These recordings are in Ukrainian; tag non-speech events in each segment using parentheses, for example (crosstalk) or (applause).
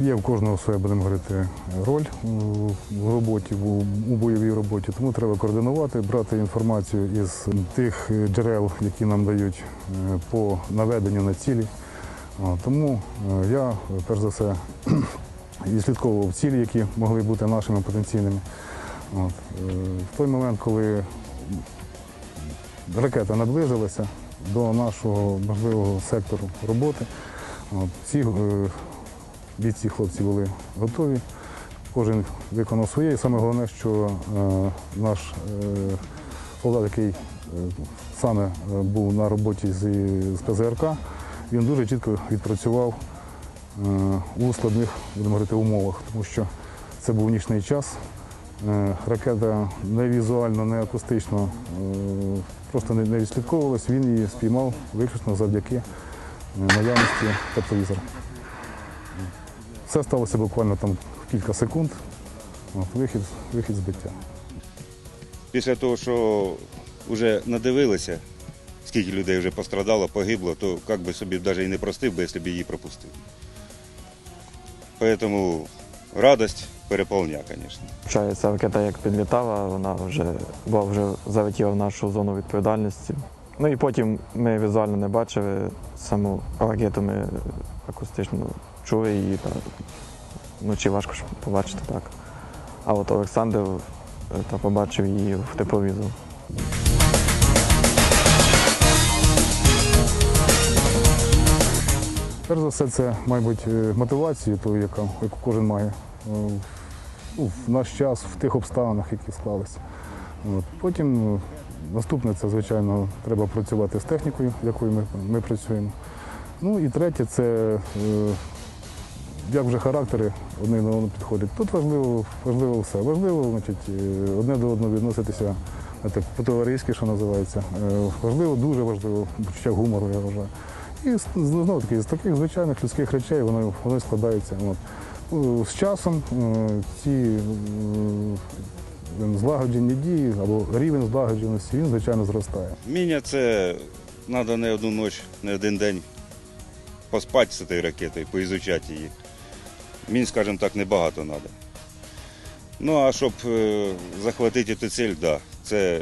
є в кожного своя, будемо говорити, роль в роботі, у, бойовій роботі. Тому треба координувати, брати інформацію із тих джерел, які нам дають е, по наведенню на цілі. Тому е, я, перш за все, (clears throat) відслідковував цілі, які могли бути нашими потенційними. От. е, В той момент, коли ракета наблизилася до нашого можливого сектору роботи, от, е, бійці хлопці були готові. Кожен виконав своє. І саме головне, що е, наш е, солдат, який е, саме був на роботі з, ПЗРК, він дуже чітко відпрацював у складних будемо говорити, умовах, тому що це був нічний час. Ракета не візуально, не акустично просто не, відслідковувалась. Він її спіймав виключно завдяки наявності тепловізора. Все сталося буквально там кілька секунд. От, вихід, вихід збиття. Після того, що вже надивилися, скільки людей вже пострадало, погибло, то як би собі навіть і не простив би, якщо б її пропустив. Тому радость переповня, звісно. Ця ракета як підлітала, вона вже була вже залетіла в нашу зону відповідальності. Ну і потім ми візуально не бачили саму ракету, ми акустично чули її. Та, вночі важко ж побачити так. А от Олександр е, та побачив її в тепловізор. Перш за все, це, мабуть, е, мотивація, ту, яка, яку кожен має е, ну, в наш час, в тих обставинах, які склалися. От. Потім наступне це, звичайно, треба працювати з технікою, якою ми, ми працюємо. Ну і третє це як вже характери одне до одного підходять. Тут важливо, важливо все. Важливо значить, е, одне до одного відноситися знаєте, по-товариськи, що називається. Е, Важливо, дуже важливо почуття гумору, я вважаю. І знову таки, з таких звичайних людських речей воно, воно складається. От. Е, З часом е, ці е, злагоджені дії або рівень злагодженості, він, звичайно, зростає. Міня це треба не одну ніч, не один день поспати з цією ракетою, поізучати її. Мін, скажімо так, небагато треба. Ну а щоб е, захватити цю ціль, да, це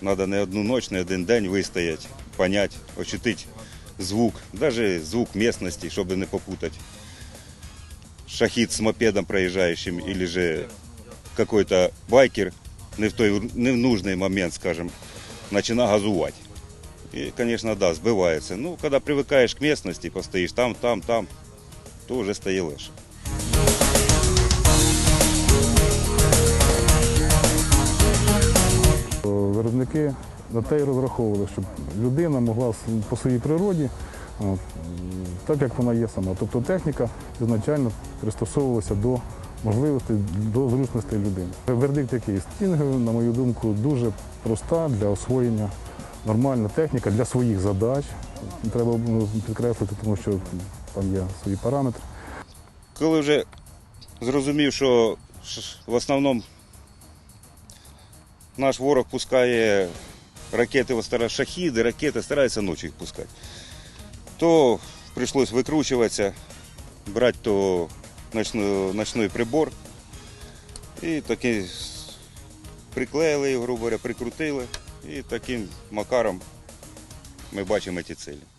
треба не одну ніч, не один день вистояти, понять, ощутити звук, навіть звук місцевості, щоб не попутати. Шахід з мопедом проїжджаючим, или же какой-то байкер не в той не в нужный момент, скажем, начина газувати. І, звісно, да, збивається. Ну, коли привикаєш к местности, постоїш там, там, там, то вже стає Виробники на те й розраховували, щоб людина могла по своїй природі, так як вона є сама. Тобто техніка ізначально пристосовувалася до можливостей, до зручностей людини. Вердикт який стінги, на мою думку, дуже проста для освоєння. Нормальна техніка для своїх задач. Треба ну, підкреслити, тому що там є свої параметри. Коли вже зрозумів, що в основному наш ворог пускає ракети, шахіди, ракети, старається ночі їх пускати, то прийшлось викручуватися, брати то ночну, ночний прибор. І такий приклеїли, грубо говоря, прикрутили. І таким макаром ми бачимо ці цілі.